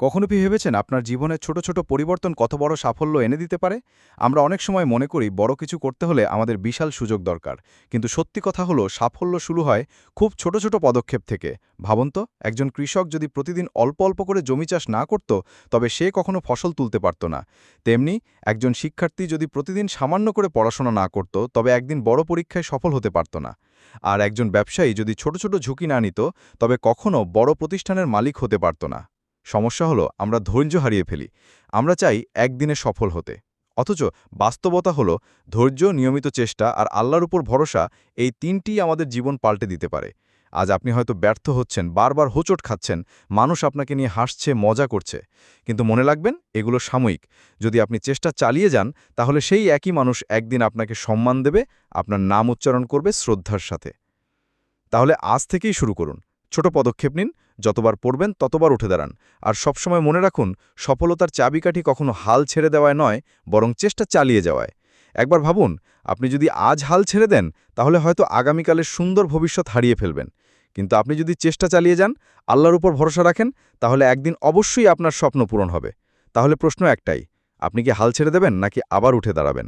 কখনো কি ভেবেছেন আপনার জীবনে ছোট ছোট পরিবর্তন কত বড় সাফল্য এনে দিতে পারে? আমরা অনেক সময় মনে করি বড় কিছু করতে হলে আমাদের বিশাল সুযোগ দরকার। কিন্তু সত্যি কথা হলো, সাফল্য শুরু হয় খুব ছোট ছোট পদক্ষেপ থেকে। ভাবুন তো, একজন কৃষক যদি প্রতিদিন অল্প অল্প করে জমি চাষ না করত, তবে সে কখনো ফসল তুলতে পারত না। তেমনি, একজন শিক্ষার্থী যদি প্রতিদিন সামান্য করে পড়াশোনা না করত, তবে একদিন বড় পরীক্ষায় সফল হতে পারত না। আর একজন ব্যবসায়ী যদি ছোট ছোট ঝুঁকি না নিত, তবে কখনো বড় প্রতিষ্ঠানের মালিক হতে পারত না। সমস্যা হলো আমরা ধৈর্য হারিয়ে ফেলি। আমরা চাই একদিনে সফল হতে। অথচ বাস্তবতা হলো ধৈর্য, নিয়মিত চেষ্টা আর আল্লাহর উপর ভরসা এই তিনটি আমাদের জীবন পাল্টে দিতে পারে। আজ আপনি হয়তো ব্যর্থ হচ্ছেন, বারবার হোঁচট খাচ্ছেন, মানুষ আপনাকে নিয়ে হাসছে, মজা করছে। কিন্তু মনে রাখবেন, এগুলো সাময়িক। যদি আপনি চেষ্টা চালিয়ে যান, তাহলে সেই একই মানুষ একদিন আপনাকে সম্মান দেবে, আপনার নাম উচ্চারণ করবে শ্রদ্ধার সাথে। তাহলে আজ থেকেই শুরু করুন। ছোট পদক্ষেপ নিন যতবার পড়বেন ততবার উঠে দাঁড়ান। আর সবসময় মনে রাখুন, সফলতার চাবিকাঠি কখনো হাল ছেড়ে দেওয়ায় নয়, বরং চেষ্টা চালিয়ে যাওয়ায়। একবার ভাবুন, আপনি যদি আজ হাল ছেড়ে দেন, তাহলে হয়তো আগামীকালের সুন্দর ভবিষ্যৎ হারিয়ে ফেলবেন। কিন্তু আপনি যদি চেষ্টা চালিয়ে যান, আল্লাহর উপর ভরসা রাখেন, তাহলে একদিন অবশ্যই আপনার স্বপ্ন পূরণ হবে। তাহলে প্রশ্ন একটাই, আপনি কি হাল ছেড়ে দেবেন নাকি আবার উঠে দাঁড়াবেন?